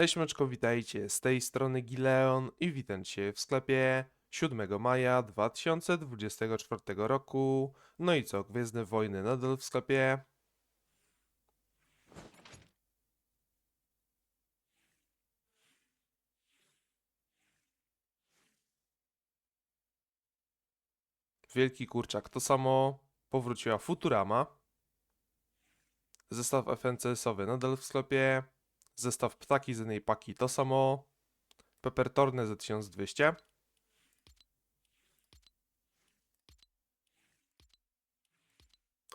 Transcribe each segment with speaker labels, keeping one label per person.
Speaker 1: Cześć meczko, witajcie, z tej strony Gileon i witam cię w sklepie 7 maja 2024 roku. No i co, Gwiezdne Wojny nadal w sklepie. Wielki Kurczak to samo, powróciła Futurama. Zestaw FNCS-owy nadal w sklepie. Zestaw ptaki z jednej paki to samo. Peppertorne za 1200.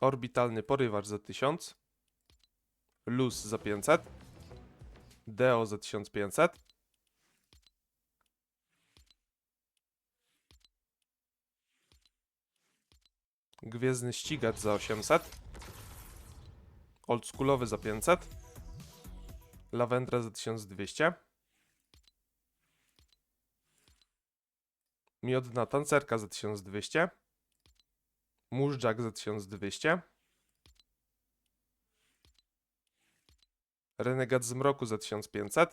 Speaker 1: Orbitalny porywacz za 1000. Luz za 500. Deo za 1500. Gwiezdny ścigacz za 800. Oldschoolowy za 500. Lawendra za 1200. Miodna tancerka za 1200. Móżdżak za 1200. Renegat z mroku za 1500.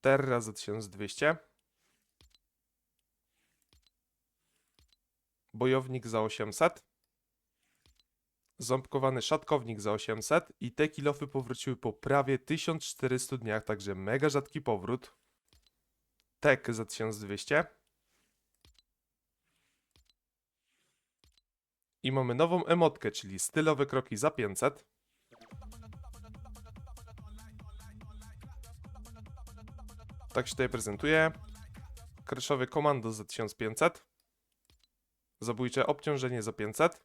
Speaker 1: Terra za 1200. Bojownik za 800. Ząbkowany szatkownik za 800 i te kilofy powróciły po prawie 1400 dniach, także mega rzadki powrót. Tek za 1200. I mamy nową emotkę, czyli stylowe kroki za 500. Tak się tutaj prezentuje. Kreszowy komando za 1500. Zabójcze obciążenie za 500.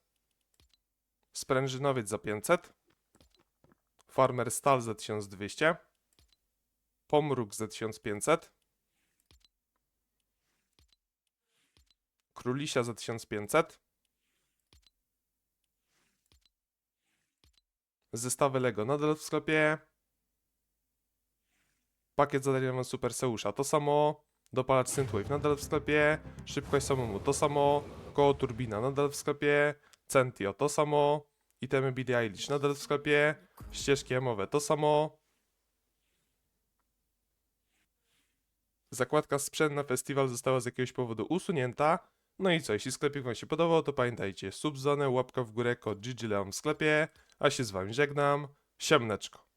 Speaker 1: Sprężynowiec za 500. Farmer Stal za 1200. Pomruk za 1500. Królisia za 1500. Zestawy Lego nadal w sklepie. Pakiet zadaniowy Super Seusza to samo. Dopalacz Synthwave nadal w sklepie. Szybkość samemu to samo. Koło turbina nadal w sklepie. Centio to samo. Itemy Billie Eilish nadal w sklepie. Ścieżki emowe to samo. Zakładka sprzęt na festiwal została z jakiegoś powodu usunięta. No i co, jeśli sklepik Wam się podobał, to pamiętajcie, subzonę, łapka w górę, kod GGLeon w sklepie, a się z Wami żegnam. Siemneczko.